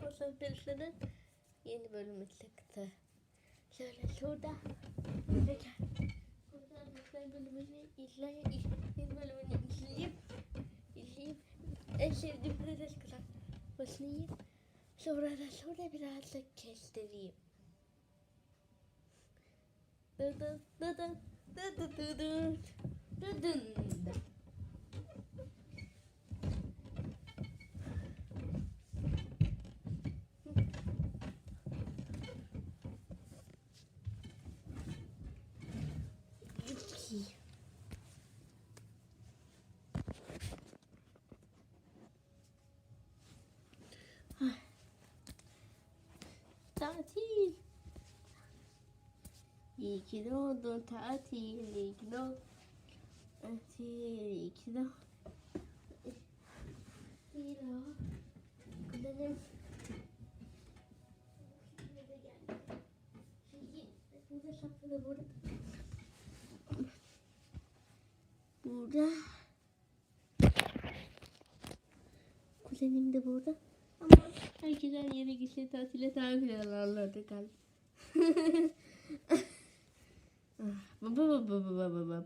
Korsan Peluşların yeni bölümü çıktı. Şöyle şurada. Gel. Korsan Peluşlar bölümünü izle, yeni bölümünü izleyip, izleyip en sevdiğim patates kızartmasını yiyip sonra da sonra birazcık kestireyim. Dıdın dıdın dıdın dıdın dıdın dıdın. Yuki. Ah. Tatil. İyi ki doğdun tatil, iyi ki doğdun tatil, iyi ki doğdun. Şimdi burada. Kuzenim de burada. Ama herkesten yere gitse tatile güzel alırdı galiba. 嗯，不不不不不不不不。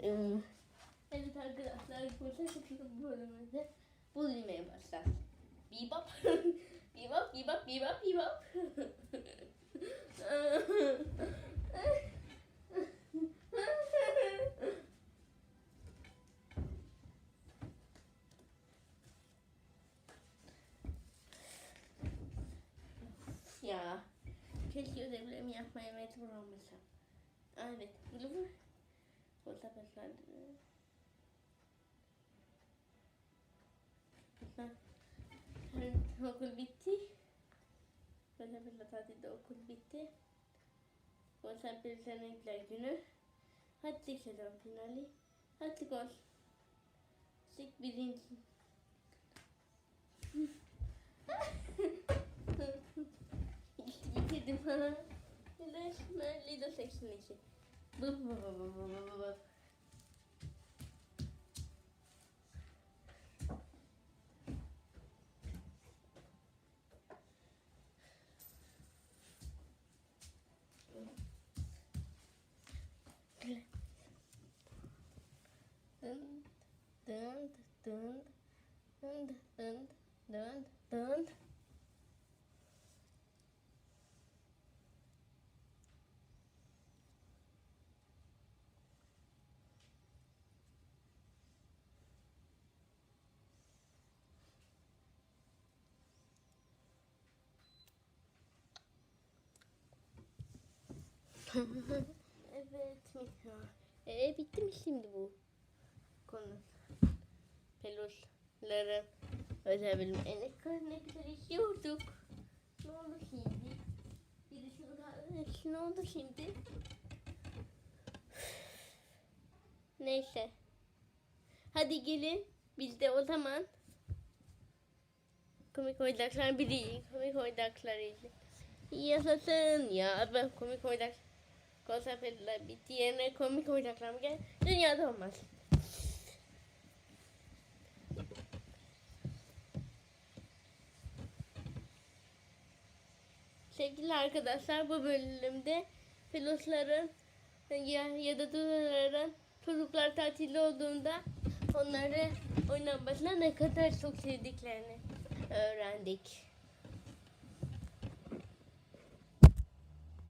嗯。Arkadaşlar kursa çıktık bölümünde bu yemeğe başlar. Bebop. bebop, bebop, bebop, bebop. ya. Keşke ödevlerimi yapmaya mecbur olmasam. Evet. Bunu Kursa başlar. Okul bitti. Bir tatilde okul bitti. Konserperisenlikler günü. Hattik sezon finali. Hattik ol. Sik birinci. İşte bitirdim ha. Lido 82. Bu bu bu bu bu bu bu. Dın dın dın dın dın dın evet Mika. Ee, bitti mi şimdi bu konu? Peluşların bölümü. E, ne güzel işliyorduk. Ne oldu şimdi? Bir şunu kaldı. Ne oldu şimdi? Neyse. Hadi gelin. Biz de o zaman komik oyuncaklar biri komik oyuncaklar izle. Yaşasın ya ben komik oyuncak konseptler bitti yerine komik oyuncaklar mı gel dünyada olmaz. Sevgili arkadaşlar bu bölümde filosların ya, ya da dudaların çocuklar tatilde olduğunda onları oynan başına ne kadar çok sevdiklerini öğrendik.